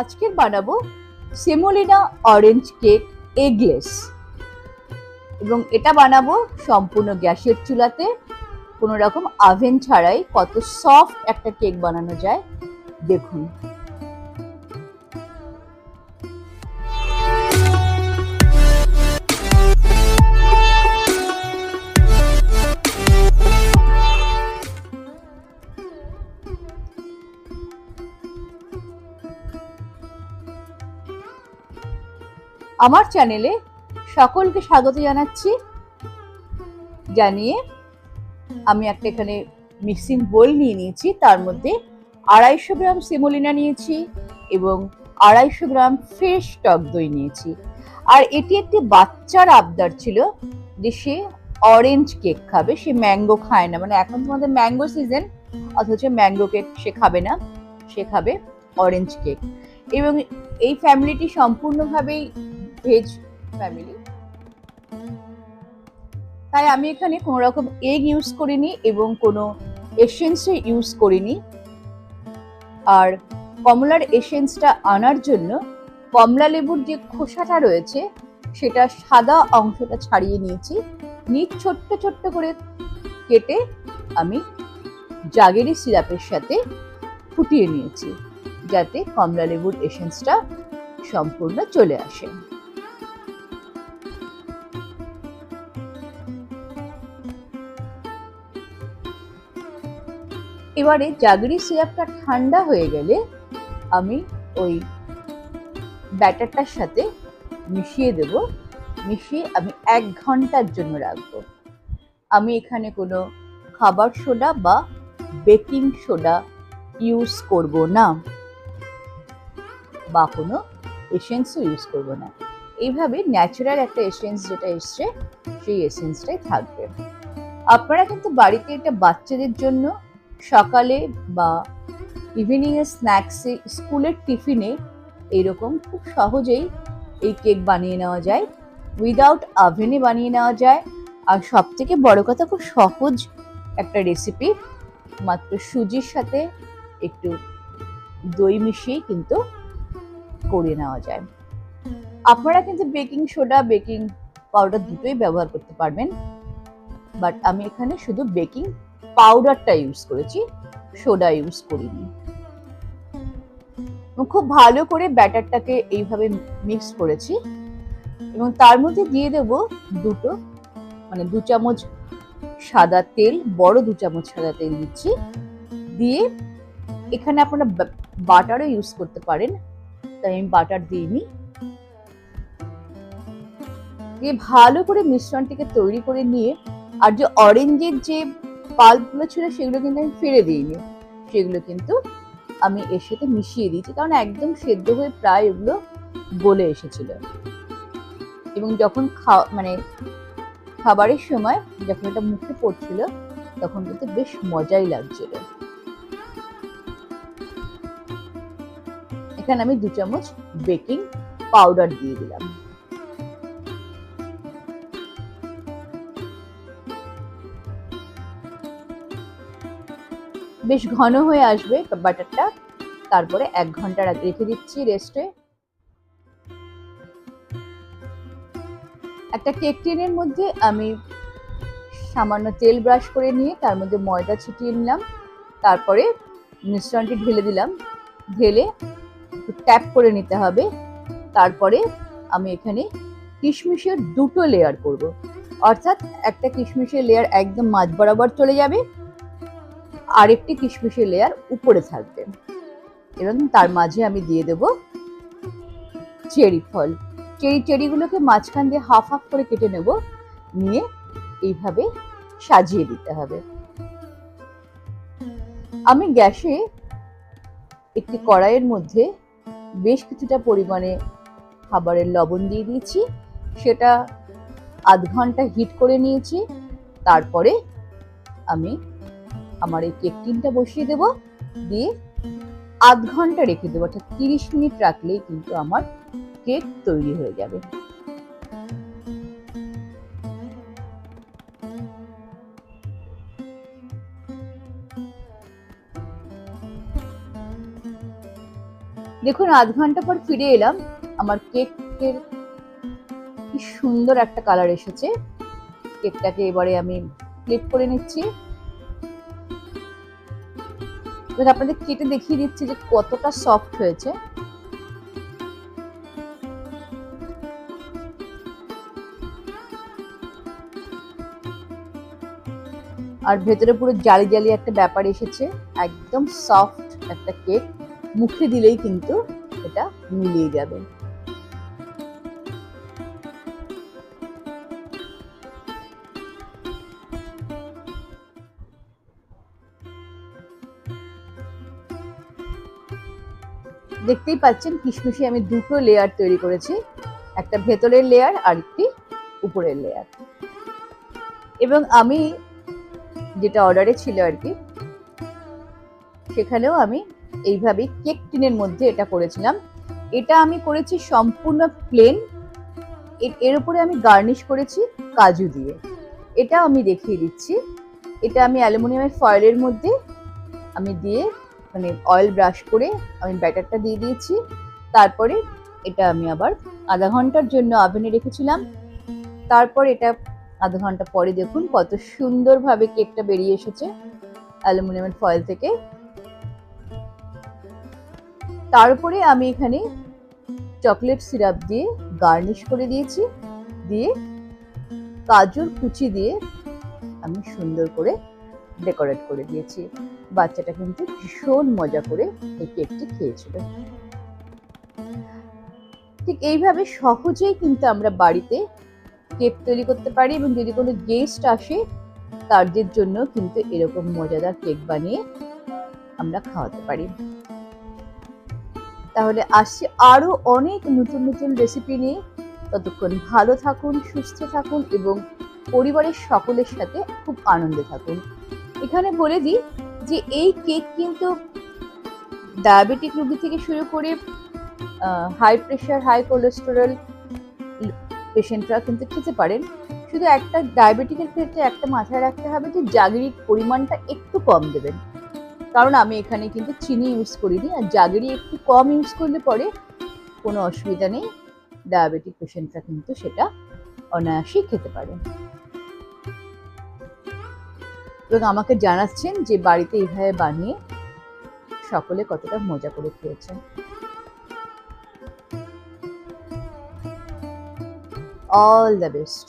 আজকের বানাবো semolina orange cake eggless এবং এটা বানাবো সম্পূর্ণ গ্যাসের চুলাতে। কোনো রকম আভেন ছাড়াই কত সফট একটা কেক বানানো যায়। দেখুন। আমার চ্যানেলে সকলকে স্বাগত জানাচ্ছি। জানিয়ে আমি একটা এখানে মিক্সিং বোল নিয়ে নিয়েছি। তার মধ্যে আড়াইশো গ্রাম সিমোলিনা নিয়েছি এবং আড়াইশো গ্রাম ফ্রেশ টক দই নিয়েছি। আর এটি একটি বাচ্চার আবদার ছিল যে সে অরেঞ্জ কেক খাবে, সে ম্যাঙ্গো খায় না। মানে এখন তোমাদের ম্যাঙ্গো সিজন অথচ ম্যাঙ্গো কেক সে খাবে না, সে খাবে অরেঞ্জ কেক এবং এই ফ্যামিলিটি সম্পূর্ণভাবেই ভেজ ফ্যামিলি। তাই আমি এখানে কোনো রকম এগ ইউজ করিনি এবং কোনো এসেন্সও ইউজ করিনি। আর কমলার এসেন্সটা আনার জন্য কমলা লেবুর যে খোসাটা রয়েছে, সেটা সাদা অংশটা ছাড়িয়ে নিয়েছি। নিচ ছোট্ট ছোট্ট করে কেটে আমি জাগেরি সিরাপের সাথে ফুটিয়ে নিয়েছি, যাতে কমলা লেবুর এসেন্সটা সম্পূর্ণ চলে আসে। এবারে জাগরি সিরাপটা ঠান্ডা হয়ে গেলে আমি ওই ব্যাটারটার সাথে মিশিয়ে দেব। মিশিয়ে আমি এক ঘণ্টার জন্য রাখব। আমি এখানে কোনো খাবার সোডা বা বেকিং সোডা ইউজ করব না বা কোনো এসেন্সও ইউজ করব না। এইভাবে ন্যাচারাল একটা এসেন্স যেটা এসছে, সেই এসেন্সটাই থাকবে। আপনারা কিন্তু বাড়িতে এটা বাচ্চাদের জন্য সকালে বা ইভিনিং এর স্ন্যাক্সে স্কুলের টিফিনে এইরকম খুব সহজেই এই কেক বানিয়ে নেওয়া যায় উইদাউট আভেনে বানিয়ে নেওয়া যায়। আর সব থেকে বড় কথা, খুব সহজ একটা রেসিপি মাত্র সুজির সাথে একটু দই মিশিয়েই কিন্তু করে নেওয়া যায়। আপনারা কিন্তু বেকিং সোডা বেকিং পাউডার দুটোই ব্যবহার করতে পারবেন। বাট আমি এখানে শুধু বেকিং পাউডারটা ইউজ করেছি সোডা ইউজ করিনি। খুব ভালো করে ব্যাটারটাকে এইভাবে মিক্স করেছি। এবং তার মধ্যে দিয়ে দেব দুটো মানে দু চামচ সাদা তেল, বড় দু চামচ সাদা তেল দিচ্ছি। দিয়ে এখানে আপনারা বাটারও ইউজ করতে পারেন, তাই আমি বাটার দিইনি। দিয়ে ভালো করে মিশ্রণটিকে তৈরি করে নিয়ে, আর যে অরেঞ্জের যে পাল্পগুলো ছিল সেগুলো কিন্তু আমি ফেলে দিইনি। সেগুলো কিন্তু আমি এর সাথে মিশিয়ে দিয়েছি, কারণ একদম সেদ্ধ হয়ে প্রায় এগুলো গলে এসেছিল। এবং যখন খাওয়া মানে খাবারের সময় যখন এটা মুখে পড়ছিল, তখন কিন্তু বেশ মজাই লাগছিল। এখানে আমি দু চামচ বেকিং পাউডার দিয়ে দিলাম। বেশ ঘন হয়ে আসবে বাটারটা তারপরে এক ঘণ্টা রেখে দিচ্ছি রেস্টে একটা কেক টিনের মধ্যে আমি সামান্য তেল ব্রাশ করে নিয়ে তার মধ্যে ময়দা ছিটিয়ে নিলাম। তারপরে মিশ্রণটি ঢেলে দিলাম। ঢেলে ট্যাপ করে নিতে হবে। তারপরে আমি এখানে কিশমিশের দুটো লেয়ার করব। অর্থাৎ একটা কিশমিশের লেয়ার একদম মাঝ বরাবর চলে যাবে। আরেকটি কিশমিশের লেয়ার উপরে থাকবে। এবং তার মাঝে আমি দিয়ে দেব চেরি ফল। চেরি চেরিগুলোকে মাঝখান দিয়ে হাফ হাফ করে কেটে নেব। নিয়ে এইভাবে সাজিয়ে দিতে হবে। আমি গ্যাসে একটি কড়াইয়ের মধ্যে বেশ কিছুটা পরিমাণে খাবারের লবণ দিয়ে দিয়েছি। সেটা আধ ঘণ্টা হিট করে নিয়েছি। তারপরে আমি আমার এই কেক টিনটা বসিয়ে দেব। দিয়ে আধ ঘণ্টা রেখে দেবো, অর্থাৎ তিরিশ মিনিট রাখলেই কিন্তু আমার কেক তৈরি হয়ে যাবে। দেখুন, আধ ঘণ্টা পর ফিরে এলাম। আমার কেকের কি সুন্দর একটা কালার এসেছে। কেকটাকে এবারে আমি ফ্লিপ করে নিচ্ছি। এবার আপনাদের কেটে দেখিয়ে দিচ্ছি যে কতটা সফট হয়েছে। আর ভেতরে পুরো জালি জালি একটা ব্যাপার এসেছে, একদম সফট একটা কেক মুখে দিলেই কিন্তু এটা মিলিয়ে যাবে। দেখতেই পাচ্ছেন কিশমিশি আমি দুটো লেয়ার তৈরি করেছি। একটা ভেতরের লেয়ার আর একটি উপরের লেয়ার এবং আমি যেটা অর্ডারে ছিল আর কি, সেখানেও আমি এইভাবে কেক টিনের মধ্যে এটা করেছিলাম। এটা আমি করেছি সম্পূর্ণ প্লেন এর উপরে আমি গার্নিশ করেছি কাজু দিয়ে। এটা আমি দেখিয়ে দিচ্ছি। এটা আমি অ্যালুমিনিয়ামের ফয়েলের মধ্যে আমি দিয়ে মানে অয়েল ব্রাশ করে আমি ব্যাটারটা দিয়ে দিয়েছি। তারপরে এটা আমি আবার আধা ঘণ্টার জন্য আভেনে রেখেছিলাম। তারপর এটা আধা ঘণ্টা পরে দেখুন কত সুন্দরভাবে কেকটা বেরিয়ে এসেছে অ্যালুমিনিয়ামের ফয়েল থেকে। তারপরে আমি এখানে চকলেট সিরাপ দিয়ে গার্নিশ করে দিয়েছি। দিয়ে কাজুর কুচি দিয়ে আমি সুন্দর করে ডেকোরেট করে দিয়েছি। বাচ্চাটা কিন্তু ভীষণ মজা করে এই কেকটি খেয়েছিল। ঠিক এইভাবে সহজেই কিন্তু আমরা বাড়িতে কেক তৈরি করতে পারি এবং যদি কোনো গেস্ট আসে, তাদের জন্য কিন্তু এরকম মজাদার কেক বানিয়ে আমরা খাওয়াতে পারি। তাহলে আসছে আরও অনেক নতুন নতুন রেসিপি নিয়ে। ততক্ষণ ভালো থাকুন, সুস্থ থাকুন এবং পরিবারের সকলের সাথে খুব আনন্দে থাকুন। এখানে বলে দিই যে এই কেক কিন্তু ডায়াবেটিক রোগী থেকে শুরু করে হাই প্রেশার হাই কোলেস্টেরল পেশেন্টরা কিন্তু খেতে পারেন। শুধু একটা ডায়াবেটিকের ক্ষেত্রে একটা মাথায় রাখতে হবে যে জাগরির পরিমাণটা একটু কম দেবেন। কারণ আমি এখানে কিন্তু চিনি ইউজ করিনি আর জাগরি একটু কম ইউজ করলে পরে কোনো অসুবিধা নেই। ডায়াবেটিক পেশেন্টরা কিন্তু সেটা অনায়াসেই খেতে পারে এবং আমাকে জানাচ্ছেন যে বাড়িতে এইভাবে বানিয়ে সকলে কতটা মজা করে খেয়েছেন। All the best